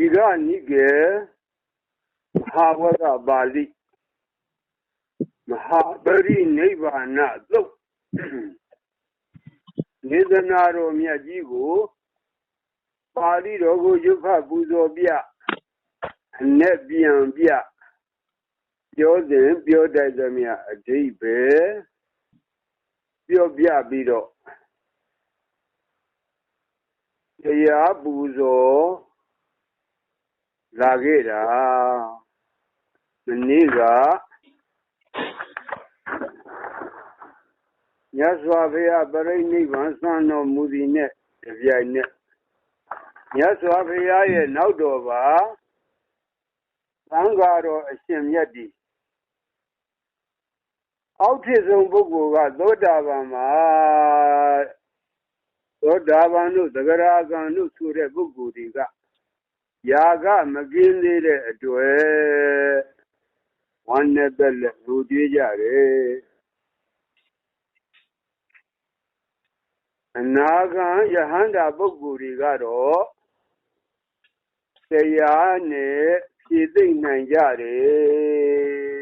ဒီကနိကေမဟာဝဒပါဠိမဟာပရိနိဗ္ဗာနသုတ်နေသနာတော်မြတ်ကြီးကိုပါဠိတော်ကိုရွတ်ဖတ်ပူဇော်ပြအ내ပြန်ပြပြောစဉ်ပြောတတ်သမျှအဓိပ္ပာယ်ပြောပြပြီးတော့တရားပူဇော် လာခဲ့တာမနေ့ကမြတ်စွာဘုရားပြိဋိဘံစံတော်မူသည်နဲ့တပြိုင်နက်မြတ်စွာဘုရားရဲ့နောက်တော်ပါသံဃာတော်အရှင်မြတ်ဒီအောက်ထစ်ဆုံးပုဂ္ဂိုလ်ကသောတာပန်မှာသောတာပန်တို့သဂရာကံတို့ဆိုတဲ့ပုဂ္ဂိုလ်တွေက ယာကမကင်းသေးတဲ့အတွက်ဝမ်းနဲ့သက်လက်လူကြွေးကြတယ်အနာဂံယဟန္တာပုဂ္ဂိုလ်တွေကတော့တရားနဲ့ဖြည့်သိမ့်နိုင်ကြတယ်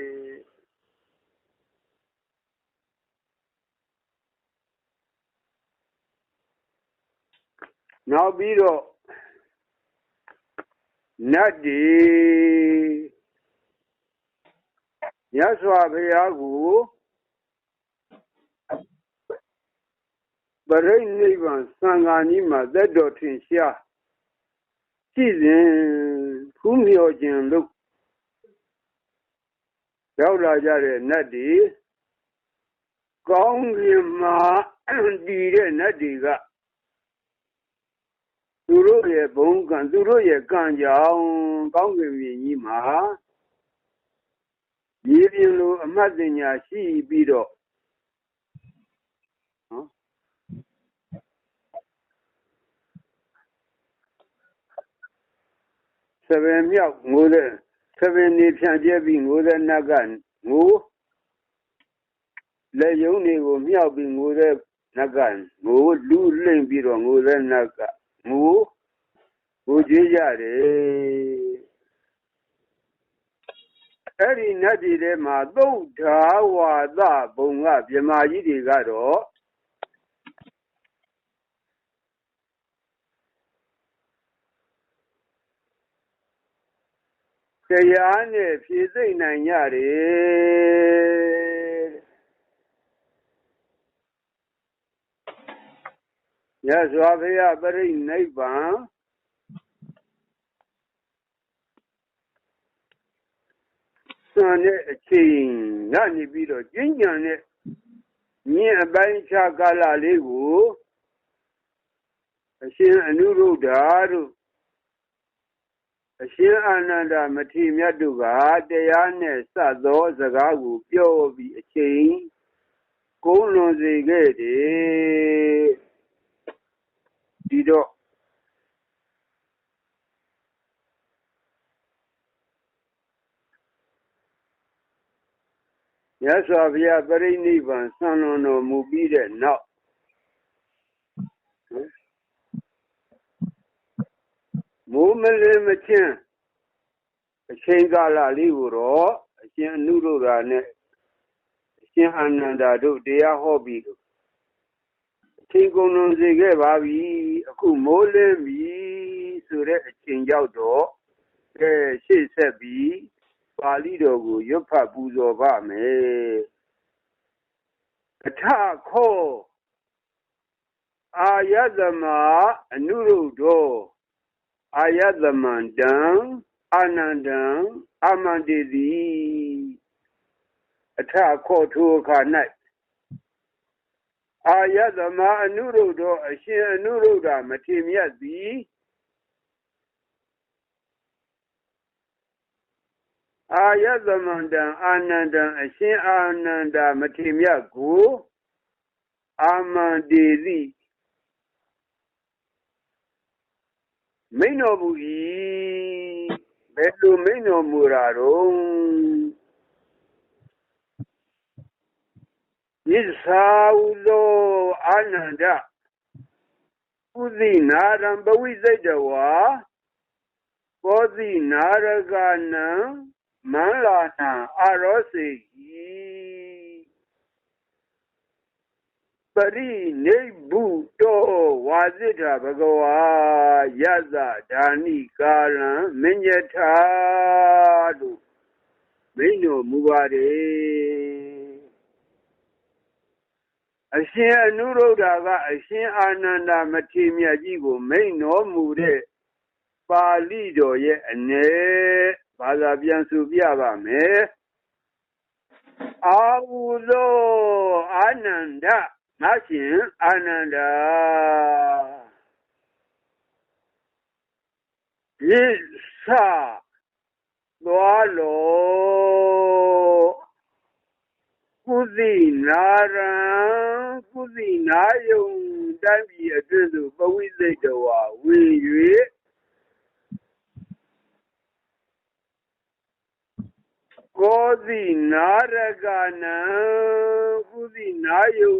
နောက်ပြီးတော့ နတ်ဒီမြတ်စွာဘုရားကိုပရိနိဗ္ဗာန်သံဃာကြီးမှာသက်တော်ထင်ရှားရှိစဉ်ဖူးမြော်ခြင်းလို့ရောက်လာကြတဲ့နတ်ဒီကောင်းကင်မှာတည်တဲ့နတ်တွေက သူတို့ရဲ့ဘုံကံသူတို့ရဲ့ကံကြောင့်ကောင်းကင်မြေကြီးမှာရေပြင်လိုအမတ်တင်ညာရှိပြီးတော့နော်ဆယ်ပင်မြောက်ငိုတဲ့ဆယ်ပင်နေဖြန့်ကျဲပြီးငိုတဲ့နတ်ကငိုလက်ယုံတွေကိုမြောက်ပြီးငိုတဲ့နတ်ကငိုလူလိမ့်ပြီးတော့ငိုတဲ့နတ်က ငိုကိုကြွေးကြတယ်အဲ့ဒီနတ်ပြည်ထဲမှာသုတ်ဓာဝါဒဘုံကမြမာကြီးတွေကတော့တရားနဲ့ဖြည့်သိမ့်နိုင်ကြတယ် ရသော်ဘုရားပြိဋိဘံစွမ်းတဲ့အချိန်ကနေပြီးတော့ကျင့်ကြံတဲ့မြင့်အပိုင်းခြားကာလလေးကိုအရှင်အနုရုဒ္ဓတို့အရှင်အာနန္ဒမထေရမြတ်တို့ကတရားနဲ့စသောစကားကိုပြောပြီးအချိန်ကုန်းလွန်စေခဲ့တယ် ဒီတော့ မြတ်စွာဘုရားပြိဋိဘံဆံလွန်တော်မူပြီးတဲ့နောက်မိုးမလင်းမချင်းအချိန်ကာလလေးကိုတော့အရှင်အနုရုဒ္ဓနဲ့အရှင်အာနန္ဒာတို့တရားဟောပြီးလို့ အချိန်ကုန်လွန်စေခဲ့ပါပြီအခုမိုးလင်းပြီဆိုတဲ့အချိန်ရောက်တော့အဲရှေ့ဆက်ပြီးပါဠိတော်ကိုရွတ်ဖတ်ပူဇော်ပါမယ်အထခောအာယသမအနုရုဒ္ဓောအာယသမန္တံအာနန္ဒံအမန္တိတိအထခောထိုအခါ၌ အာယသမအနုရုဒ္ဓောအရှင်အနုရုဒ္ဓမထေမြတ်သည်အာယသမန္တံအာနန္ဒံအရှင်အာနန္ဒာမထေမြတ်ကိုအာမန္တေတိမိန်တော်မူ၏ဘယ်လိုမိန်တော်မူတာတော့ ယစ္စာဥသောအာနန္ဒဥသိနာရံပဝိစိတ်တဝါကောတိနာရကနံမန္လာနံအရောစေဟိပရိနိဗ္ဗုတောဝါစိတဘဂဝါယသဓာနိကာလံမညထာတို့မိန်တော်မူပါတယ် အရှင်အနုရုဒ္ဓကအရှင်အာနန္ဒမထေရမြတ်ကြီးကို မိန်တော်မူတဲ့ပါဠိတော်ရဲ့အနေဘာသာပြန်ဆိုပြပါမယ်အာဟုသောအာနန္ဒငါရှင်အာနန္ဒာဒီသာသွားလို့ ကုသိနာရံကုသိနာယုံတန်းပြီးအတွင်းသို့ပဝိသိတဝါဝင်၍ကောတိနာရကနံကုသိနာယုံ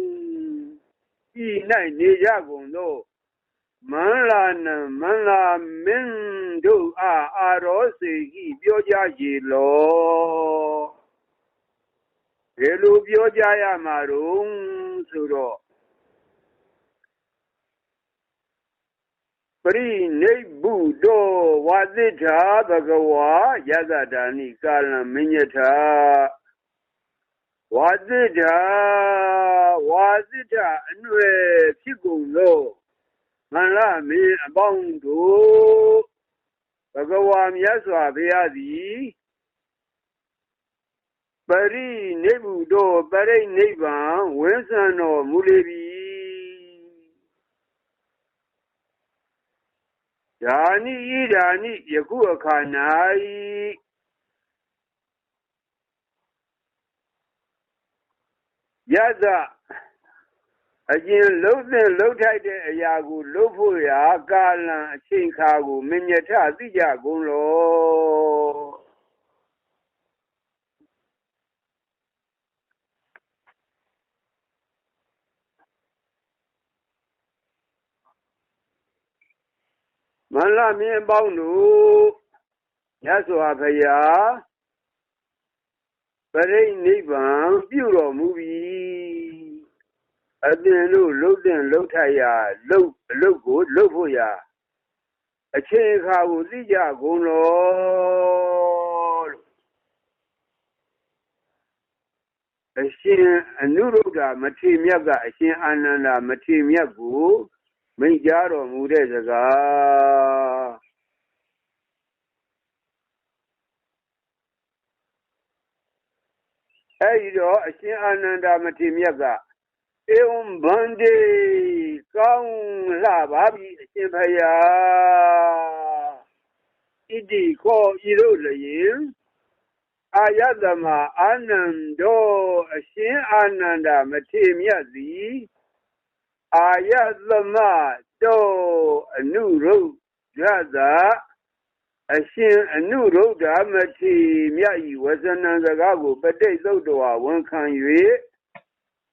ဤ၌နေကြကုန်သောမန္လာနံမန္လာမင်းတို့အားအာရောစေဤပြောကြရေလော ဘယ်လိုပြောကြရမှာတော့ဆိုတော့ပရိနိဗ္ဗုတောဝါသစ္ထာဘဂဝါယသတာနိကာလံမညထာဝါသစ္ထာဝါသစ္ထာအနွယ်ဖြစ်ကုန်သောမန္လမင်းအပေါင်းတို့ဘဂဝါမြတ်စွာဘုရားသည် ပရိနိဗ္ဗုတောပရိနိဗ္ဗာန်ဝိသံတော်မူလေပြီဓာနိဤဓာနိယခုအခါ၌ယသအရင်လှုပ်တဲ့လှုပ်ထိုက်တဲ့အရာကိုလှုပ်ဖို့ရာကာလံအချိန်ခါကိုမညထသိကြကုန်လောမ န္လမင်းပေါင်းတို့ရသော်ဖရာပရိနိဗ္ဗာန်ပြုတော်မူပြီအသင်တို့လှုပ်တဲ့လှုပ်ထိုက်ရာလှုပ်အလုတ်ကိုလှုပ်ဖို့ရာအချိန်အခါကိုသိကြကုန်လို့အရှင်အနုရုဒ္ဓမထေမြတ်ကအရှင်အာနန္ဒမထေမြတ်ကို မိန့်ကြားတော်မူတဲ့စကားအဲဒီတော့အရှင်အာနန္ဒမထေမြတ်ကဧဝံဗန္တိကောင်းလှပါပြီအရှင်ဖယားဣတိခောဤတို့လျင်အာယတမအာနန္ဒောအရှင်အာနန္ဒမထေမြတ်သည် အာယသမတောအနုရုဒ္ဓသာအရှင်အနုရုဒ္ဓမတိမြတ်ဤဝဇနံစကားကိုပဋိသုတ်တော်ဝန်ခံ၍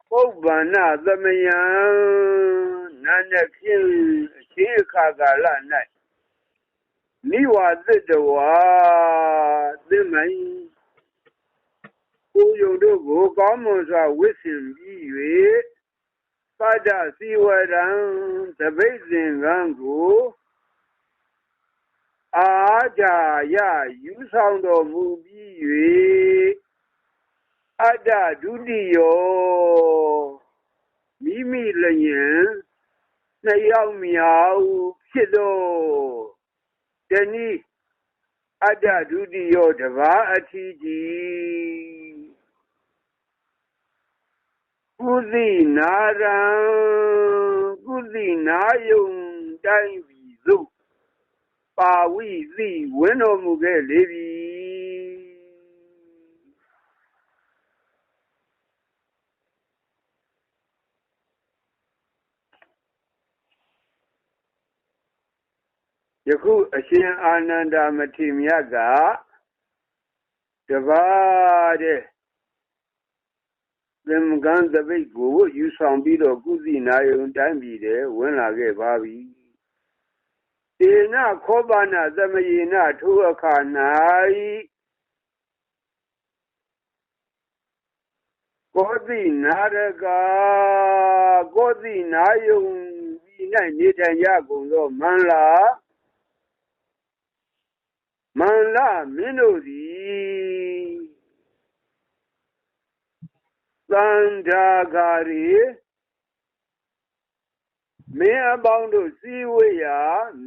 ပုဗ္ဗန္နသမယံနာနဖြင့်အရှင်အခါကာလ၌နိဝါသတ္တဝါသင်မိုင်ကိုယုံတို့ကိုကောင်းမွန်စွာဝစ်ဆင်ပြီး၍ ပတ္တစီဝရံတပိတ်စဉ်ကံကိုအာကြယယူဆောင်တော်မူပြီး၍အတ္တဒုတိယောမိမိလျင်နှစ်ယောက်မြောက်ဖြစ်သောတနည်းအတ္တဒုတိယောတဘာအထီးကြီး ကုသိနာရံကုသိနာယုံတိုင်းပြီသို့ပါဝိသိဝင်းတော်မူခဲ့လေပြီယခုအရှင်အာနန္ဒမထေမြတ်ကတပါးတဲ့ သင်္ကန်းသပိတ်ကိုယူဆောင်ပြီးတော့ကုသနာယုံတိုင်းပြည်တဲ့ဝင်လာခဲ့ပါပြီတေနခောပနာသမယေနထိုအခါ၌ကောတိနာရကကောတိနာယုံဒီ၌နေထိုင်ကြကုန်သောမန္လာမန္လာမင်းတို့သည် သန္တာဂါရီမင်းအပေါင်းတို့စည်းဝေးရာ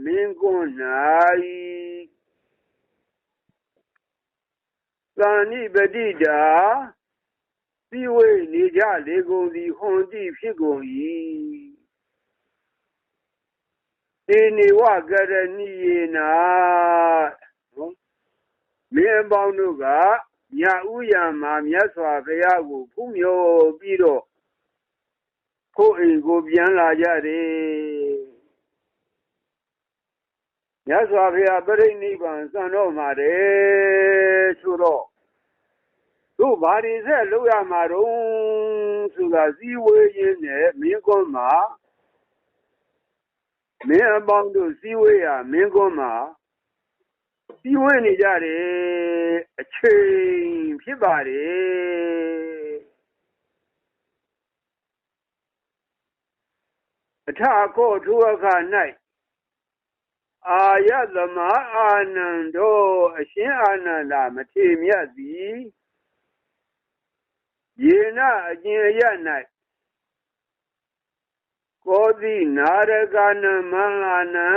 မင်းကွန်း၌သန္နိပတိတာစည်းဝေးနေကြလေကုန်သည်ဟွန်တိဖြစ်ကုန်၏တေနေဝကရဏီယေနာမင်းအပေါင်းတို့က ညဥ်ရံမှာမြတ်စွာဘုရားကိုဖူးမြော်ပြီးတော့ကိုယ်အိမ်ကိုပြန်လာကြတယ်မြတ်စွာဘုရားပြိဋိဘံစံတော့မှာတယ်ဆိုတော့တို့ဘာတွေဆက်လုပ်ရမှာတော့ဆိုတာစည်းဝေးရင်းနဲ့မင်းကွန်းမှာမင်းအပေါင်းတို့စည်းဝေးရမင်းကွန်းမှာ စည်းဝေးနေကြတယ် အချိန်ဖြစ်ပါတယ် အထအကောထိုအခါ၌အာယသမအာနန္ဒော အရှင်အာနန္ဒာ မထေမြတ်သည် ယေန အကျင်ရ၌ ကောတိနာရကနမန္လာနံ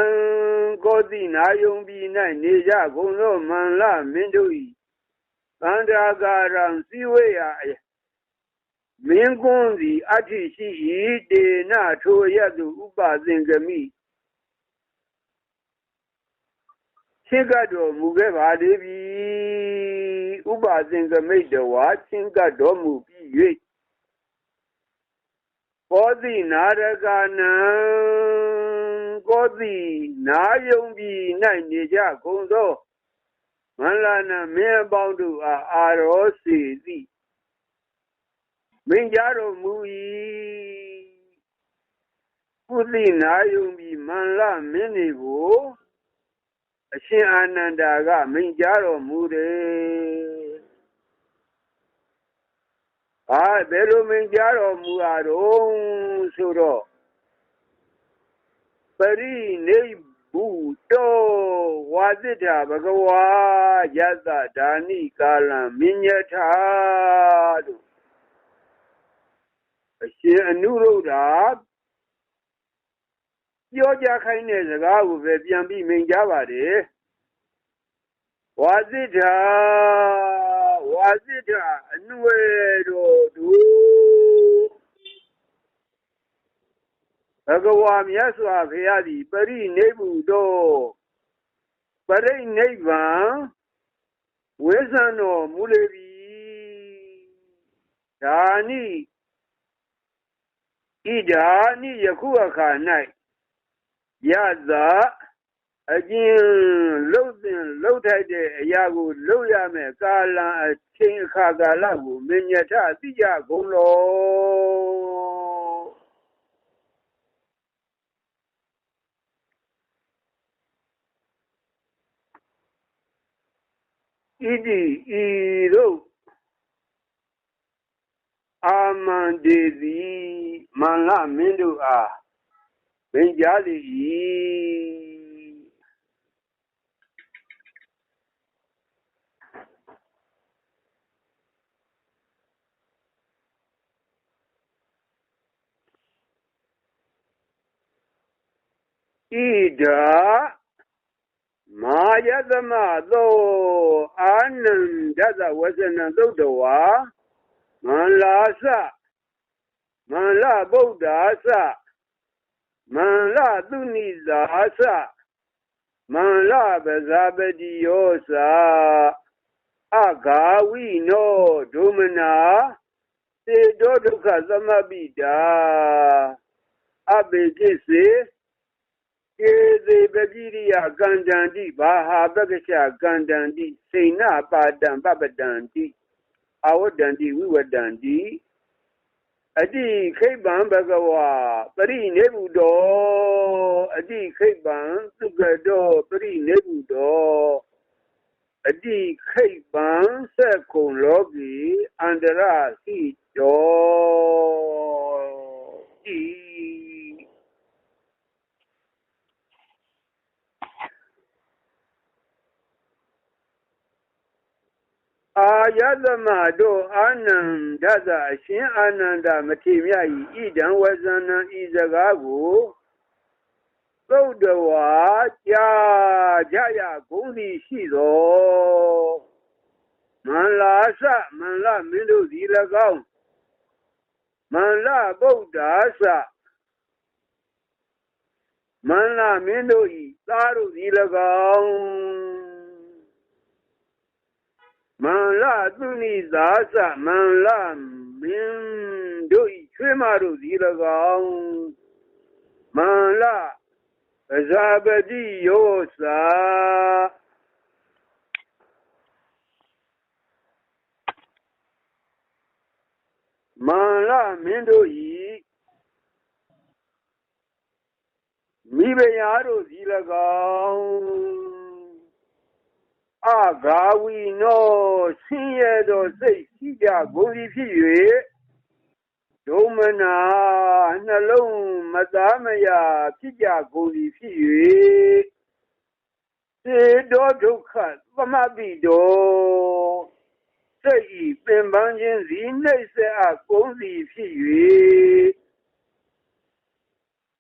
ကောတိနာယုံပြည်၌နေကြကုန်သောမန္လမင်းတို့၏သန္တာကာရံစီဝေယမင်းကွန်းသည်အဋ္ဌိရှိ၏တေနထိုရတုဥပသင်္ကမိချင်းကတော်မူခဲ့ပါလေပြီဥပသင်္ကမိတဝါချင်းကတော်မူပြီး၍ ကောတိနာရကနံကောတိနာယုံပြီး၌နေကြကုန်သောမန္လာနမင်းအပေါင်းတို့အားအာရောစီသည်မင်းကြတော်မူ၏ကုသိနာယုံပြီးမန္လမင်းတွေကိုအရှင်အာနန္ဒာကမိန်ကြားတော်မူတယ်။ အာဘယ်လိုမိန်ကြားတော်မူတာတော့ဆိုတော့ပရိနိဗ္ဗုတောဝါသစ္စာဘဂဝါယတဒါနိကာလံမညထာတို့အရှင်အနုရုဒ္ဓပြောကြခိုင်းတဲ့စကားကိုပဲပြန်ပြီးမိန်ကြပါတယ်ဝါစိတ္တာဝါစိတ္တာအနွယ်တော် သူဘဂဝါမြတ်စွာဘုရားသည်ပရိနိဗ္ဗုတောပရိနိဗ္ဗာန်ဝိဇ္ဇံတော်မူလေပြီဒါနိဣဒာနိယခုအခါ၌ယသာ အကျဉ်လှုပ်တင်လှုပ်ထိုက်တဲ့အရာကိုလှုပ်ရမယ်ကာလံအချိန်အခါကာလကိုမညထသိကြကုန်လောဣတိဤတို့အာမန္တေသည်မန္လမင်းတို့အားပင်ကြားလေ၏ ဣဒာမာယသမသောအာနန္ဒသဝဇနသုတ်တဝါမန္လာသမန္လဗုဒ္ဓသမန္လသူနိဇာသမန္လပဇာပတိယောသာအဂါဝိနောဒုမနာစေတောဒုက္ခသမပိတာအဘေကိစေ ကေသေပတိရိယကန္တံတိဘာဟာပက္ခချကန္တံတိစိဏပါတံပပတံတိအဝတ္တန္တိဝိဝတ္တန္တိအတိခိဗံဘဂဝါပရိနေဗုတောအတိခိဗံသုကတောပရိနေဗုတောအတိခိဗံသက္ကုံလောကီအန္တရစီတောဤ အာယသမတို့အာနန္ဒသအရှင်အာနန္ဒမထေမြတ်ဤဣဒံဝဇနံဤစကားကိုသုတ်တဝါကြာကြရဂုံးသည်ရှိသောမန္လာသမန္လမင်းတို့သည်၎င်းမန္လဗုဒ္ဓသမန္လမင်းတို့ဤသားတို့သည်၎င်း မန္လသူနိသာသမန္လမင်းတို့ဤချွေးမတို့သည်၎င်းမန္လပဇာပတိယောသာမန္လမင်းတို့ဤမိဖုရားတို့သည်၎င်းအ ဂါဝီနောဆင်းရဲသောစိတ်ရှိကြကုန်သည်ဖြစ်၍ဒုမနာနှလုံးမသားမယာဖြစ်ကြကုန်သည်ဖြစ်၍စေတောဒုက္ခသမပိတောစိတ်ဤပင်ပန်းခြင်းစီနှိမ့်ဆက်အကုန်သည်ဖြစ်၍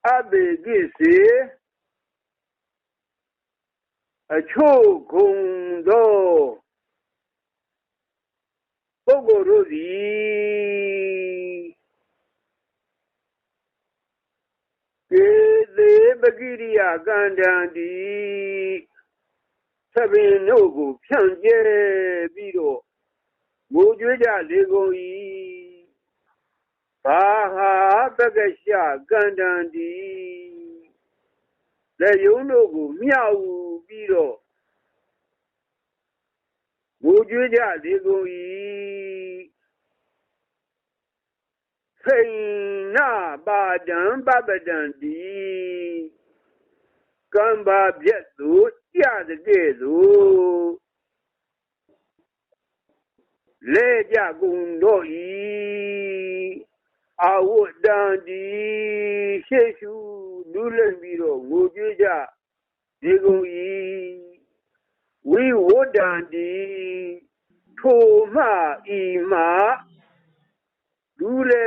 အဘေကိစေ အချို့ဂုံသောပုဂ္ဂိုလ်တို့သည်ကေသေးပကိရိယကန္တံတိသဗ္ဗင်တို့ကိုဖြန့်ကျဲပြီးတော့ငိုကြွေးကြလေကုန်၏ဘာဟာပကရှကန္တံတိလက်ယုံတို့ကိုမြှောက် ပြီးတော့ငိုကြွေးကြလေကုန်၏စိန်နာပါဒံပပဒံတိကံပါပြက်သူကြတဲ့ကဲ့သို့လဲကြကုန်တော့၏အဝတ္တံတိရှေရှုလူးလည်ပြီးတော့ငိုကြွေးကြ ဒီကုန်၏ဝိဝဒ္ဒံတိထိုမှဤမှလူးလေ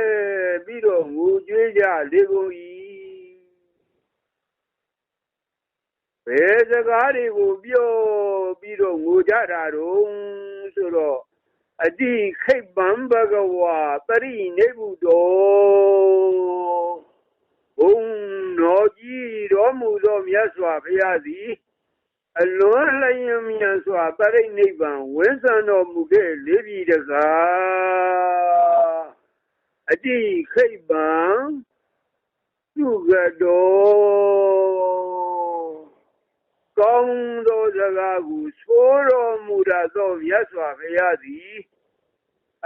ပြီးတော့ငိုကြွေးကြလေကုန်၏ဘယ်စကားတွေကိုပြောပြီးတော့ငိုကြတာတော့ဆိုတော့အတိခိဗံဘဂဝါပရိနေဗုတောဘုံ တော်ကြီးတော်မူသောမြတ်စွာဘုရားသည်အလွန်လျင်မြန်စွာပရိနိဗ္ဗာန်ဝင်းဆံတော်မူခဲ့လေပြီတကားအတိခိဗံသူကတော်ကောင်းသောစကားကိုဆိုတော်မူတတ်သောမြတ်စွာဘုရားသည်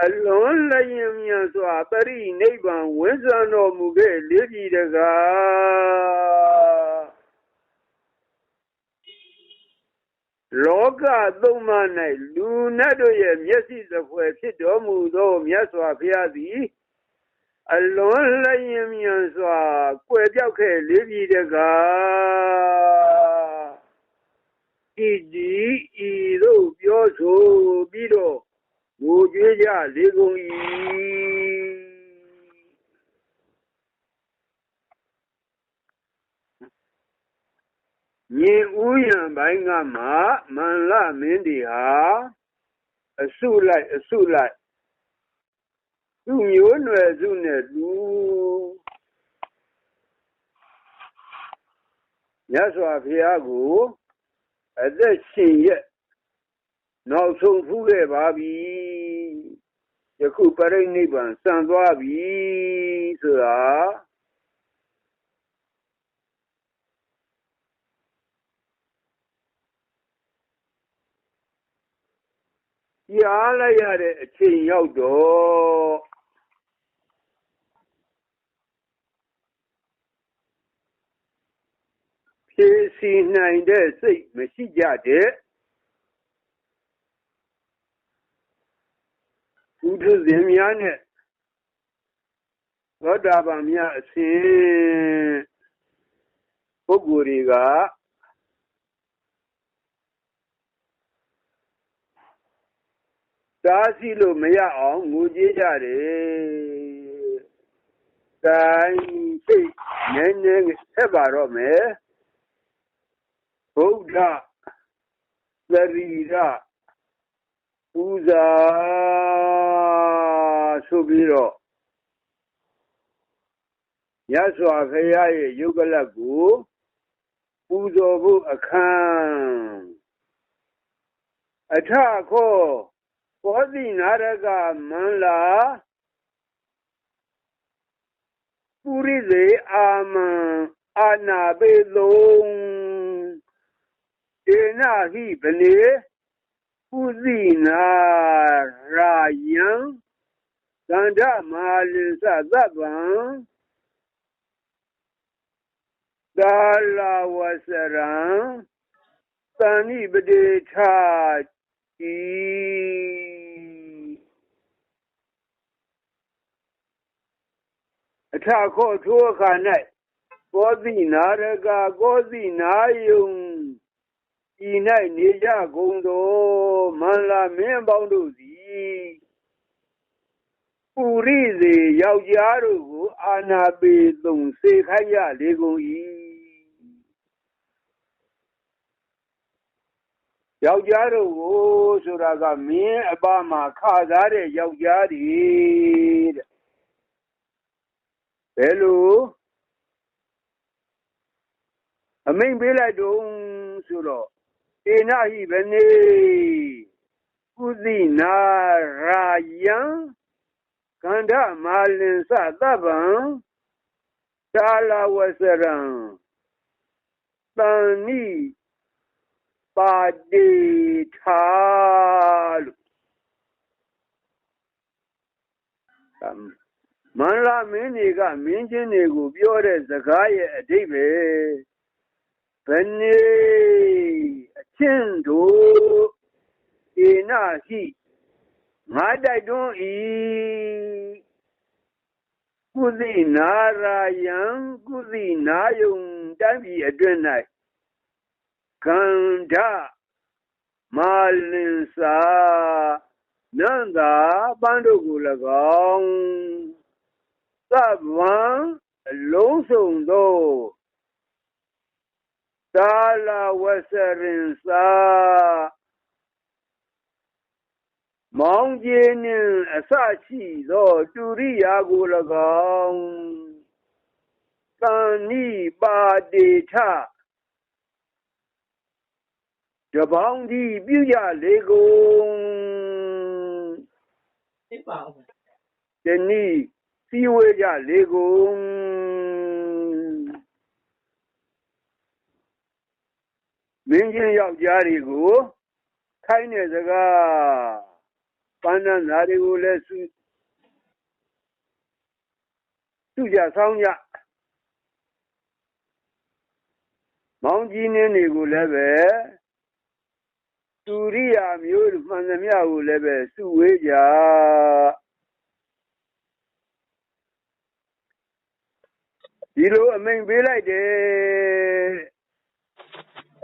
အလွန်လျင်မြန်စွာပရိနိဗ္ဗာန်ဝင်းဆံတော်မူခဲ့လေပြီတကားလောကသုံးပါး၌လူနတ်တို့ရဲ့မျက်စိသဖွယ်ဖြစ်တော်မူသောမြတ်စွာဘုရားသည်အလွန်လျင်မြန်စွာကွယ်ပြောက်ခဲ့လေပြီတကားဤဒီဤသို့ပြောဆိုပြီးတော့ ငိုကြွေးကြလေကုန်၏မြေဥယံပိုင်းကမှမန္လမင်းတွေဟာအစုလိုက်အစုလိုက်သူ့မျိုးနွယ်စုနဲ့သူမြတ်စွာဘုရားကိုအသက်ရှင်ရဲ့ နောက်ဆုံးဖူးခဲ့ပါပြီယခုပရိနိဗ္ဗာန်စံသွားပြီဆိုတာကြားလိုက်ရတဲ့အချိန်ရောက်တော့ဖြည့်စီနိုင်တဲ့စိတ်မရှိကြတဲ့ ဥဒ္ဓဇင်များနဲ့သောတာပန်များအစဉ်ပုဂ္ဂိုလ်တွေကတားဆီးလို့မရအောင်ငိုကြည့်ကြတယ်။တိုင်းစိတ်နည်းနည်းဆက်ပါတော့မယ်။ဗုဒ္ဓသရီရ ပူဇာဆိုပြီးတော့ရသော်ဖရာရဲ့ယုတ်ကလတ်ကိုပူဇော်ဖို့အခမ်းအထခောဘောဇိနာရကမန္လာပုရိသေအာမံအာနာပေလုံးေနဟိဗနေ ပုဇိနာရာယံသန္ဓမာလိသသဗ္ဗံကာလဝဆရံသန္နိပတိထာဤအထခောထိုအခါ၌ကောသီနာရကကောသီနာယုံ ဤ၌နေကြကုန်သောမန္လာမင်းပေါင်းတို့သည်ပူရိစေယောက်ျားတို့ကို အာနာပေသုံစေခိုင်းရလေကုန်၏ယောက်ျားတို့ကိုဆိုတာကမင်းအပမှာခစားတဲ့ယောက်ျားတွေတဲ့ဘယ်လိုအမိန်ပေးလိုက်တော့ဆိုတော့ ဧနဟိဗနေကုသီနာရာယံကန္ဓမာလင်္စသဗ္ဗံသာလဝဆရံတန်နိပါတိထာလို့မန္လာမင်းတွေကမင်းချင်းတွေကိုပြောတဲ့စကားရဲ့အဓိပ္ပာယ် ဘယ်နေအချင်းတို့ဧနာရှိငါတိုက်တွန်းဤကုသိနာရာယံကုသိနာယုံတိုင်းပြည်အတွင်း၌ကန္ဓမာလင်စာနန္တာပန်းတို့ကို၎င်းသဗ္ဗံအလုံးစုံသော သာလဝဆရင်စာမောင်ကျေနှင့်အစရှိသောတူရိယာကို၎င်းတန်နိပါတေထတပေါင်းဒီပြုကြလေကုန်သိပါဦးတနည်းစီဝေးကြလေကုန် မင်းချင်းယောက်ျားတွေကိုခိုင်းတဲ့စကားပန်းနန်းသားတွေကိုလည်းစုစုကြဆောင်းကြမောင်ကြီးနှင်းတွေကိုလည်းပဲတူရိယာမျိုးမှန်သမျှကိုလည်းပဲစုဝေးကြဒီလိုအမိန်ပေးလိုက်တယ်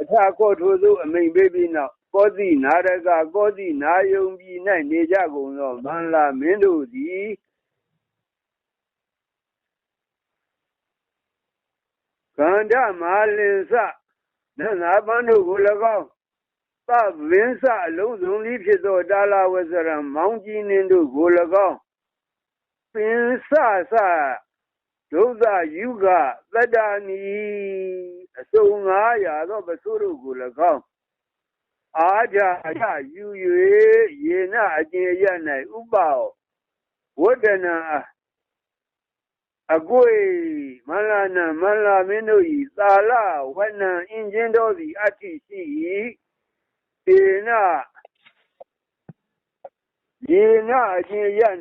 အထာကောထိုသို့အမိန်ပေးပြီးနောက်ကောသီနာရကကောသီနာယုံပြည်၌နေကြကုန်သောမန္လာမင်းတို့သည်ကန္ဓမာလင်္စနန္နာပန်းတို့ကို၎င်းသဗင်းစအလုံးစုံလေးဖြစ်သောတာလာဝဇရံမောင်ကြီးနှင်းတို့ကို၎င်းပင်စစဒုသယုကသတ္တနီ အစုံ900သောပစိုးတို့ကို၎င်းအာကြအချယူ၍ယေနအကျင်ရ၌ဥပဝဒ္ဒနာအကွေမလာနမလာမင်းတို့ဤသာလဝဏံအင်ချင်းတော်သည်အတ္တိရှိ၏ေနယေနအချင်းရ၌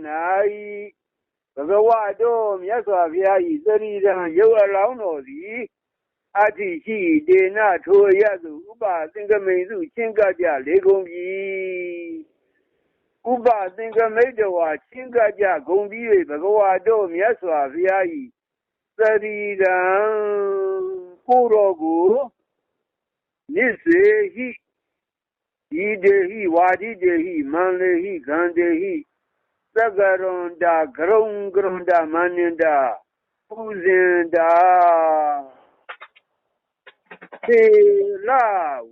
ဘဂဝါတော်မြတ်စွာဘုရား၏သတိရန်ရုပ်အလောင်းတော်သည် အတ္တိရှိဒေနထိုရသူဥပသင်္ကမိန်စုချင်းကကြလေကုန်ပြီဥပသင်္ကမိတ်တော်ဟာချင်းကကြဂုံပြီး၍ဘဂဝါတို့မြတ်စွာဘုရား၏သရီရံကိုတော်ကိုနိစေဟိဤဒေဟိဝါဒီဒေဟိမန္လေဟိဂန္ဒေဟိသက္ကရွန်တာဂရုံဂရုံတာမန္နန္တာပူဇင်တာ သေလ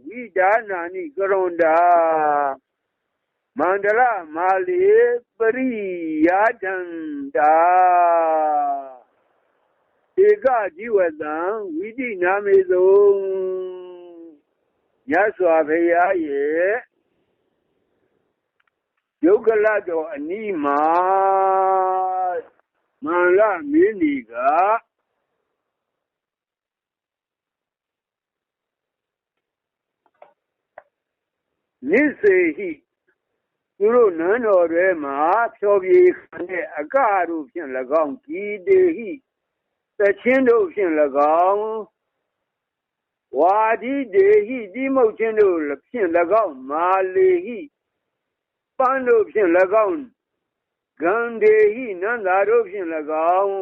ဝိဒါနာနိကရုံတာမန္တလမာလီပရိယာတံတာဧကជីဝတံဝိတိနာမေသုံမြတ်စွာဘုရားရဲ့ယုတ်ကလတော်အနီးမှာမန္လမင်းကြီးက နိစေဟိသူတို့နန်းတော်ထဲမှာဖြောပြေခံတဲ့အကတို့ဖြင့်၎င်းဂီတေဟိသချင်းတို့ဖြင့်၎င်းဝါဒီဒေဟိဒီမုတ်ချင်းတို့ဖြင့်၎င်းမာလေဟိပန်းတို့ဖြင့်၎င်းဂန္ဒေဟိနန္တာတို့ဖြင့်၎င်း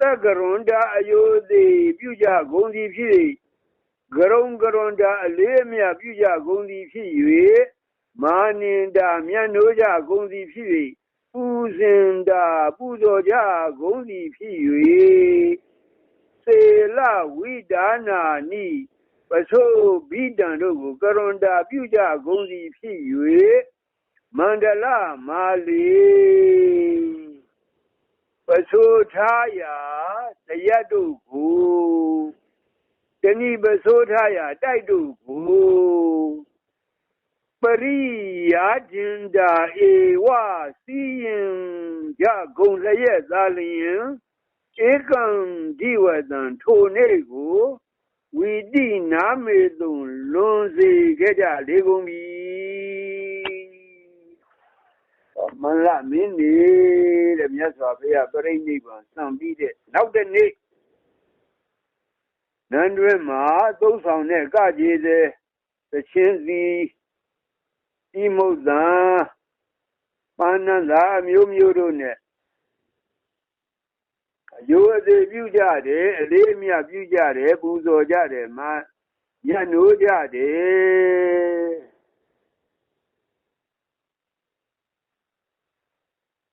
သက္ကရွန်တာအယုသေပြုကြဂုံစီဖြစ် ဂရုံဂရွန်တာအလေးအမြပြုကြဂုံစီဖြစ်၍မာနင်တာမြတ်နိုးကြဂုံစီဖြစ်၍ပူဇင်တာပူဇော်ကြဂုံစီဖြစ်၍စေလဝိဒါနာနိပသောဘိတံတို့ကိုကရွန်တာပြုကြဂုံစီဖြစ်၍မန္တလမာလီပသောထားရာတရတို့ကိုတ ဏိပသောထားရာတိုက်တို့ကိုပရိယာကျင်တာဧဝစီရင်ကြဂုံလျက်သာလျင်ဧကံဒီဝတံထိုနေကိုဝီတိနာမေတုံလွန်စေခဲ့ကြလေကုန်ပြီမန္လမင်းနေတဲ့မြတ်စွာဘုရားပြိဋိဘံစံပြီးတဲ့နောက်တဲ့နေ့ နန်းတွင်မှာသုံးဆောင်တဲ့ကကြီးတဲ့သချင်းစီဤမုတ်တံပါဏန္တာအမျိုးမျိုးတို့နဲ့အယိုးအသေးပြုကြတယ်အလေးအမြတ်ပြုကြတယ်ပူဇော်ကြတယ်မညနိုးကြတယ်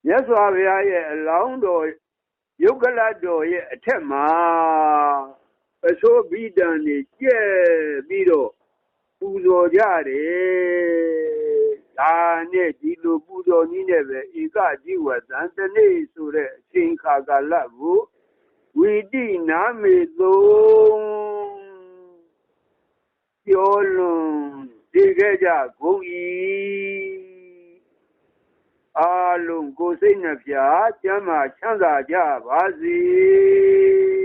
မြတ်စွာဘုရားရဲ့အလောင်းတော်ယုတ်ကလတော်ရဲ့အထက်မှာ အစိုးဘိဒံနေကျဲပြီးတော့ပူဇော်ကြတယ်ဒါနဲ့ဒီလိုပူဇော်နည်းနဲ့ပဲဧကជីဝသံတနေ့ဆိုတဲ့အချိန်ခါကာလကိုဝီတိနာမေသုံးပြောလွန်ဒီခဲ့ကြဂုံဤအာလုံးကိုစိတ်နှဖျားကျမ်းမာချမ်းသာကြပါစေ